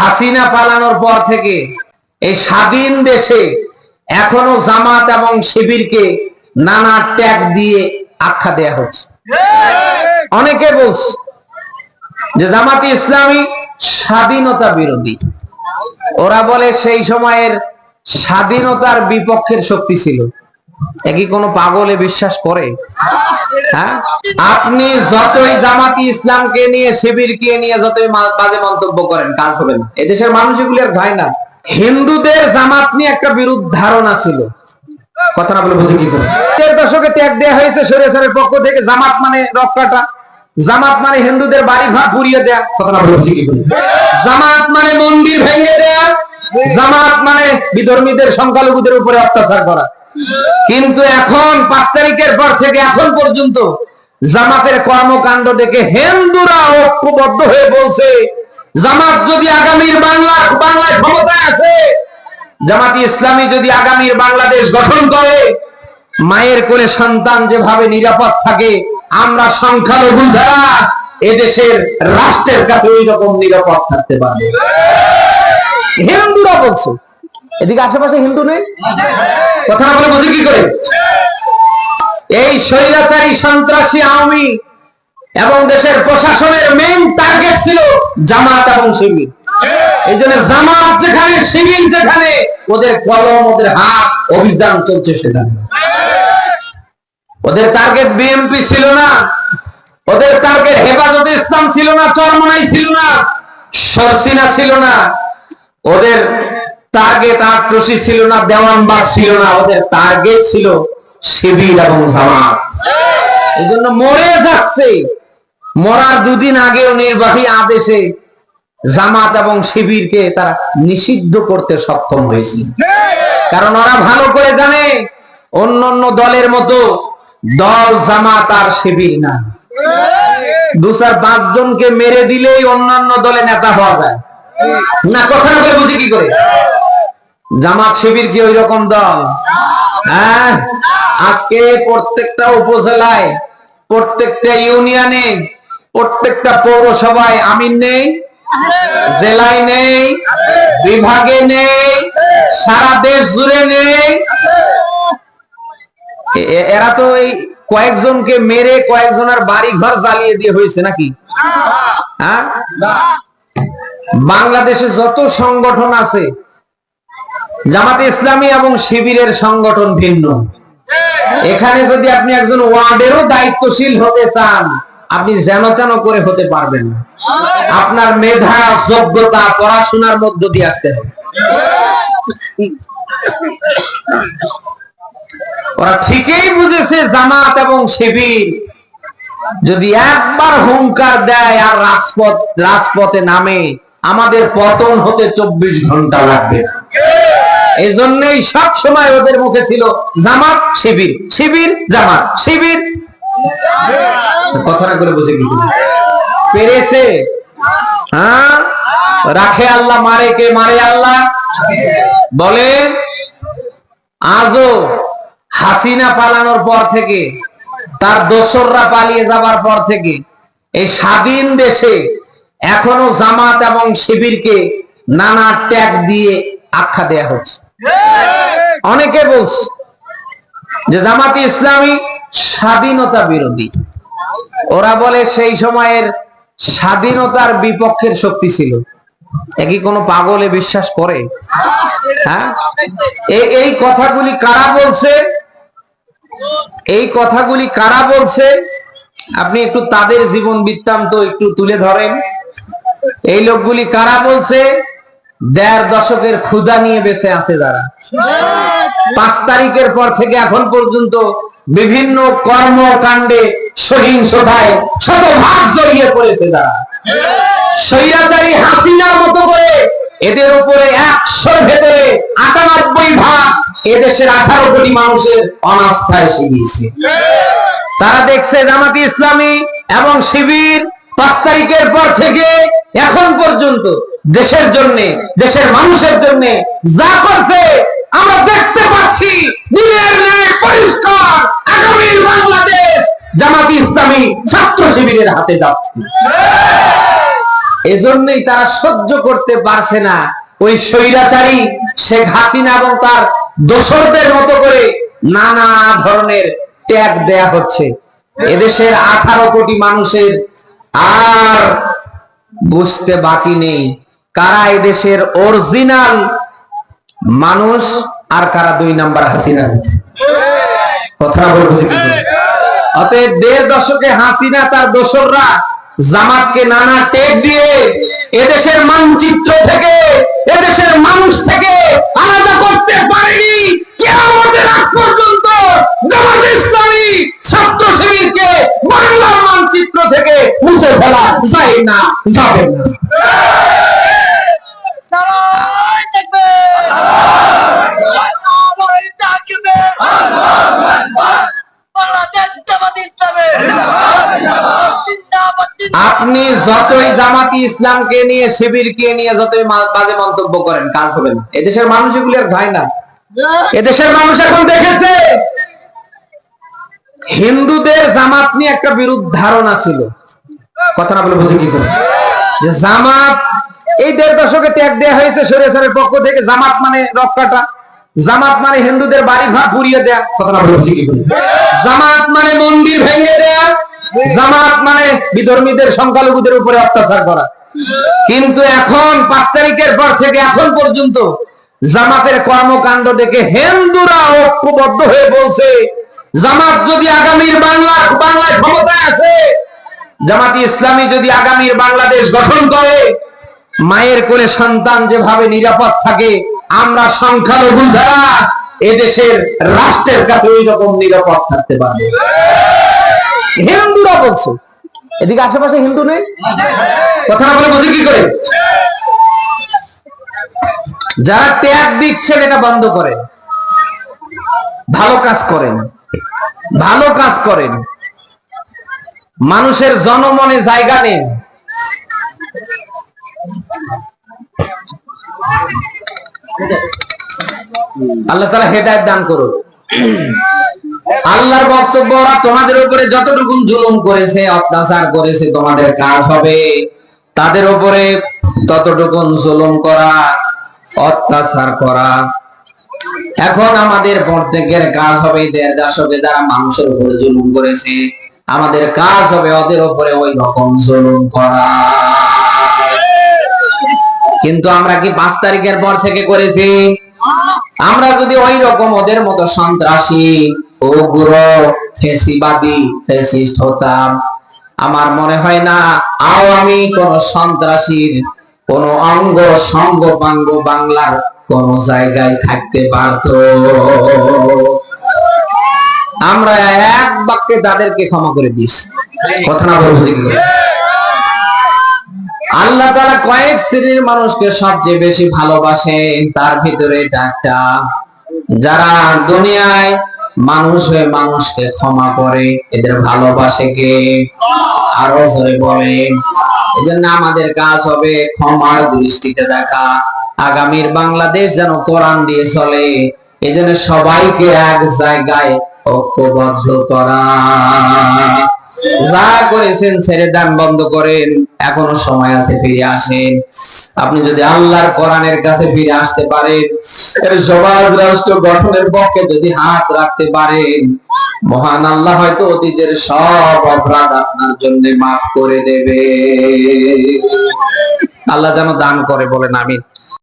হাসিনা পালানোর পর থেকে এই স্বাধীন দেশে এখনও জামাত এবং শিবিরকে নানা ট্যাগ দিয়ে আখ্যা দেয়া হচ্ছে। অনেকে বলছে যে জামাতি ইসলামী স্বাধীনতা বিরোধী। ওরা বলে সেই সময়ের স্বাধীনতার বিপক্ষের শক্তি ছিল। এ কি কোনো পাগলে বিশ্বাস করে? হ্যাঁ? আপনি যতই জামাতি ইসলামকে নিয়ে, শিবিরকে নিয়ে যতই বাজে মন্তব্য করেন, কাজ হবে না। এদেশের মানুষ এগুলি আর ভাই না। হিন্দুদের জামাত নিয়ে একটা বিরূপ ধারণা ছিল। বলে কি করে? দশকে দেওয়া হয়েছে সরেসরের পক্ষ থেকে, জামাত মানে রক্ষাটা। জামাত মানে হিন্দুদের বাড়ি ঘর পুড়িয়ে দেয়া। কথা বলে কি করে? জামাত মানে মন্দির ভেঙে দেয়া। জামাত মানে বিধর্মীদের, সংখ্যালঘুদের উপরে অত্যাচার করা। কিন্তু এখন পাঁচ তারিখের পর থেকে এখন পর্যন্ত জামাতের কর্মকাণ্ড দেখে হিন্দুরা ঐক্যবদ্ধ হয়ে বলছে, জামাত যদি আগামীর বাংলা বাংলায় ক্ষমতায় আসে, জামাতি ইসলামী যদি আগামীর বাংলাদেশ গঠন করে, মায়ের কোলে সন্তান যেভাবে নিরাপদ থাকে, আমরা সংখ্যালঘু যারা, এদেশের রাষ্ট্রের কাছে ওই রকম নিরাপদ থাকতে পারবে হিন্দুরা বলছে এদিকে আশেপাশে হিন্দু নেই? কথা বলে বুঝি কি করে? এই স্বৈরাচারী সন্ত্রাসী আওয়ামী এবং দেশের প্রশাসনের মেইন টার্গেট ছিল জামাত এবং শিবির। এই জন্য জামাত যেখানে, শিবির যেখানে, ওদের কলম, ওদের হাত, অভিযান চলছে সেখানে। ওদের টার্গেট বিএনপি ছিল না। ওদের টার্গেট হেফাজতে ইসলাম ছিল না, চরমনাই ছিল না, সরসিনা ছিল না। ওদের টার্গেট আর আক্রোশী ছিল না, দেওয়ানবাগ ছিল না, ওদের টার্গেট ছিল শিবির এবং জামাত। এই জন্য মরে যাচ্ছে। মরার দুদিন আগেও নির্বাহী আদেশে জামাত এবং শিবিরকে তারা নিষিদ্ধ করতে সক্ষম হয়েছে। কারণ ওরা ভালো করে জানে, অন্য অন্য দলের মতো দল, জামাত আর শিবির না। দু চার পাঁচ জনকে মেরে দিলেই অন্যান্য দলে নেতা হওয়া যায়। না, কথা বুঝি কি করে? জামাত শিবির কি ওই রকম দল? হ্যাঁ? আজকে প্রত্যেকটা উপজেলায়, প্রত্যেকটা ইউনিয়নে, প্রত্যেকটা পৌরসভায় আমিন নেই, জেলায় নেই, বিভাগে নেই, সারা দেশ জুড়ে নেই। এরা তো এই কয়েকজনকে মেরে কয়েকজনের বাড়ি ঘর জ্বালিয়ে দিয়ে হয়েছে নাকি? হ্যাঁ? বাংলাদেশে যত সংগঠন আছে জামাতে ইসলামী এবং শিবিরের সংগঠন ভিন্ন। এখানে যদি আপনি একজন ওয়ার্ডেরও দায়িত্বশীল হতে চান, আপনি যেন তেন করে হতে পারবেন। আপনার মেধা, যোগ্যতা, পড়াশোনার মধ্য দিয়ে আসতে হবে। ওরা ঠিকই বুঝেছে জামাত এবং শিবির। যদি একবার হুঙ্কার দেয় আর রাজপথ, রাজপথে নামে, আমাদের পতন হতে চব্বিশ ঘণ্টা লাগবে। এই জন্যই সব সময় ওদের মুখে ছিল জামাত, শিবির। শিবির, জামাত। শিবির। কথাটা করে বুঝে কি পেরেছে? হ্যাঁ? রাখে আল্লাহ, মারে কে? মারে আল্লাহ। বলে, আজও হাসিনা পালানোর পর থেকে, তার দোসররা পালিয়ে যাবার পর থেকে, এই স্বাধীন দেশে এখনও জামাত এবং শিবিরকে নানা ট্যাগ দিয়ে আখ্যা দেয়া হচ্ছে। অনেকে বলছে যে জামাতি ইসলামী স্বাধীনতা বিরোধী। ওরা বলে সেই সময়ের স্বাধীনতার বিপক্ষের শক্তি ছিল। এ কি কোনো পাগলে বিশ্বাস করে? হ্যাঁ? এই কথাগুলি কারা বলছে? এই কথাগুলি কারা বলছে? আপনি একটু তাদের জীবন বৃত্তান্ত একটু তুলে ধরেন। এই লোকগুলি কারা বলছে? দেড় দশকের ক্ষুধা নিয়ে বেঁচে আছে যারা। পাঁচ তারিখের পর থেকে এখন পর্যন্ত বিভিন্ন কর্মকাণ্ডে সহিংসতায় শতভাগ জড়িয়ে পড়েছে যারা। স্বৈরাচারী হাসিনার মতো করে এদের উপরে একশোর ভেতরে আটানব্বই ভাগ এদেশের আঠারো কোটি মানুষের অনাস্থা এসে গিয়েছে তারা দেখছে জামাতি ইসলামী এবং শিবির পাঁচ তারিখের পর থেকে এখন পর্যন্ত দেশের জন্য, দেশের মানুষের জন্য যা করছে, আমরা দেখতে পাচ্ছি পরিষ্কার আগামীর বাংলাদেশ জামাতি ইসলামী ছাত্র শিবিরের হাতে যাচ্ছে। এজন্যই তারা সহ্য করতে পারছে না। ওই স্বৈরাচারী শেখ হাসিনা এবং তার দোসরদের মতো করে নানা ধরনের ট্যাগ দেয়া হচ্ছে। এদেশের আঠারো কোটি মানুষের আর বুঝতে বাকি নেই। কারা এদেশের অরিজিনাল মানুষ আর কারা দুই নাম্বার হাসিনা? কথা বলব যে অতএব দেড় দশকে হাসিনা তার দোসররা জামাতকে নানা টেক দিয়ে এদেশের মানচিত্র থেকে, এদেশের মানুষ থেকে আলাদা করতে পারেনি। কেয়ামতের আগ পর্যন্ত জামাত ইসলামী ছাত্র শিবিরকে বাংলার মানচিত্র থেকে মুছে ফেলা যায় না, যাবে না। আপনি যতই জামাতি ইসলামকে নিয়ে, শিবিরকে নিয়ে যতই বাজে মন্তব্য করেন, কাজ হবে না। এদেশের মানুষ এগুলি আর ভাই না। এদেশের মানুষ এখন দেখেছে, হিন্দুদের জামাত নিয়ে একটা বিরুদ্ধ ধারণা ছিল। কথা না বলে বুঝে কি করে? জামাত এই দেড় দশকে ত্যাগ দেওয়া হয়েছে সরেসরের পক্ষ থেকে, জামাত মানে রক্ষাটা জামাত মানে হিন্দুদের বাড়ি ঘর পুড়িয়ে দেয়া। কথা না বলে বুঝে কি জামাত মানে মন্দির ভেঙে দেয়া। জামাত মানে বিধর্মীদের সংখ্যালঘুদের উপরে অত্যাচার করা। কিন্তু এখন, পাঁচ তারিখের পর থেকে এখন পর্যন্ত জামাতের কর্মকাণ্ড দেখে হিন্দুরা ঐক্যবদ্ধ হয়ে বলছে, জামাত যদি আগামীর বাংলা, বাংলায় ক্ষমতায় আসে, জামাতি ইসলামী যদি আগামীর বাংলাদেশ গঠন করে মায়ের কোলে সন্তান যেভাবে নিরাপদ থাকে, আমরা সংখ্যালঘু যারা, এদেশের রাষ্ট্রের কাছে ওই রকম নিরাপদ থাকতে পারবে হিন্দুরা বলছে, এদিকে আশেপাশে হিন্দু নেই? কথা বলে বুঝি কি করে? যারা ত্যাগ দিচ্ছেন, এটা বন্ধ করেন। ভালো কাজ করেন। ভালো কাজ করেন। মানুষের জনমনে জায়গা নেন আল্লাহ তালা হেদায়ত দান করুন আল্লাহর বক্তব্য ওরা তোমাদের উপরে যতটুকু জুলুম করেছে, অত্যাচার করেছে, তোমাদের কাজ হবে। তাদের উপরে ততটুকুন জুলুম করা, অত্যাচার করা। এখন আমাদের প্রত্যেকের কাজ হবে দেড় দশকে যারা মানুষের উপরে জুলুম করেছে, আমাদের কাজ হবে ওদের উপরে ওই রকম জুলুম করা। কিন্তু আমরা কি পাঁচ তারিখের পর থেকে করেছি? আমরা যদি ওই রকম ওদের মতো সন্ত্রাসী, উগ্র, ফেসিবাদী ফেসিস্ট হতাম, আমার মনে হয় না আওয়ামী কোন সন্ত্রাসীর কোন অঙ্গ সঙ্গ পাঙ্গ বাংলার কোন জায়গায় থাকতে পারত। আমরা এক বাক্যে তাদেরকে ক্ষমা করে দিস। কথা না করে? আল্লাহ তারা কয়েক শ্রেণির মানুষকে সবচেয়ে বেশি ভালোবাসে, তার ভিতরে একটা যারা দুনিয়ায় মানুষ হয়ে মানুষকে ক্ষমা করে, এদের ভালোবাসে কে? আরও বলে এজন্য আমাদের কাজ হবে ক্ষমার দৃষ্টিতে দেখা। আগামীর বাংলাদেশ যেন কোরআন দিয়ে চলে, এজন্য সবাইকে এক জায়গায় ঐক্যবদ্ধ করা। যা করেছেন, ছেড়ে দান, বন্ধ করেন। এখনও সময় আছে, ফিরে আসেন। আপনি যদি আল্লাহর কোরআনের কাছে ফিরে আসতে পারেন সমাজ রাষ্ট্র গঠনের পক্ষে যদি হাত রাখতে পারেন, মহান আল্লাহ হয়তো অতীতের সব অপরাধ আপনার জন্য মাফ করে দেবে। আল্লাহ যেন দান করে, বলেন আমিন।